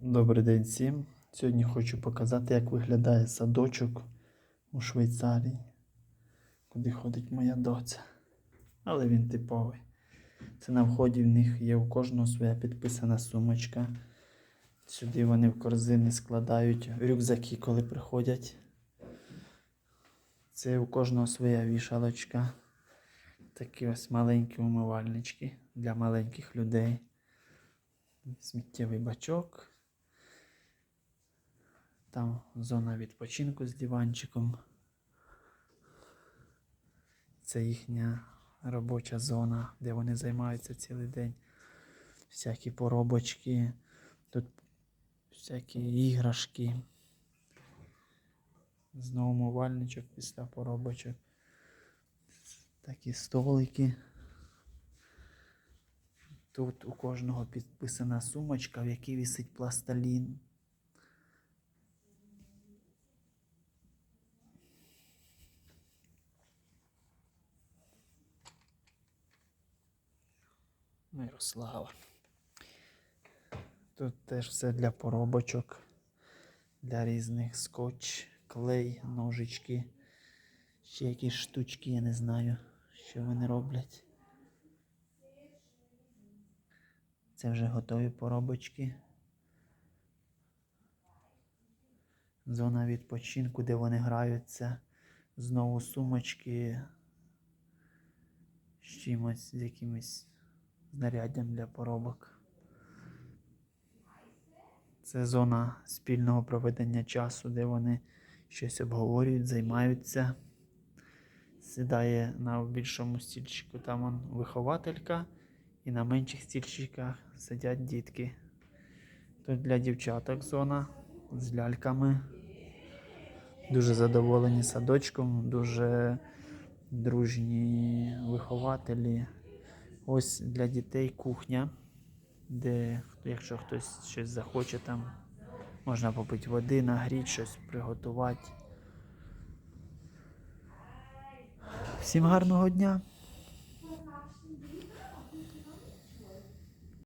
Добрий день всім. Сьогодні хочу показати, як виглядає садочок у Швейцарії, куди ходить моя доця. Але він типовий. Це на вході в них є у кожного своя підписана сумочка. Сюди вони в корзини складають рюкзаки, коли приходять. Це у кожного своя вішалочка. Такі ось маленькі умивальнички для маленьких людей. Сміттєвий бачок. Там зона відпочинку з диванчиком. Це їхня робоча зона, де вони займаються цілий день. Всякі поробочки, тут всякі іграшки. Знову мувальничок після поробочок. Такі столики. Тут у кожного підписана сумочка, в якій висить пластилін. Мирослава. Тут теж все для поробочок, для різних скотч, клей, ножички, ще якісь штучки, я не знаю, що вони роблять. Це вже готові поробочки. Зона відпочинку, де вони граються. Знову сумочки з чимось, з якимось знаряддям для поробок. Це зона спільного проведення часу, де вони щось обговорюють, займаються. Сідає на більшому стільчику там он вихователька, і на менших стільчиках сидять дітки. Тут для дівчаток зона з ляльками. Дуже задоволені садочком, дуже дружні вихователі. Ось для дітей кухня, де якщо хтось щось захоче, там можна попити води, нагріти щось, приготувати. Всім гарного дня!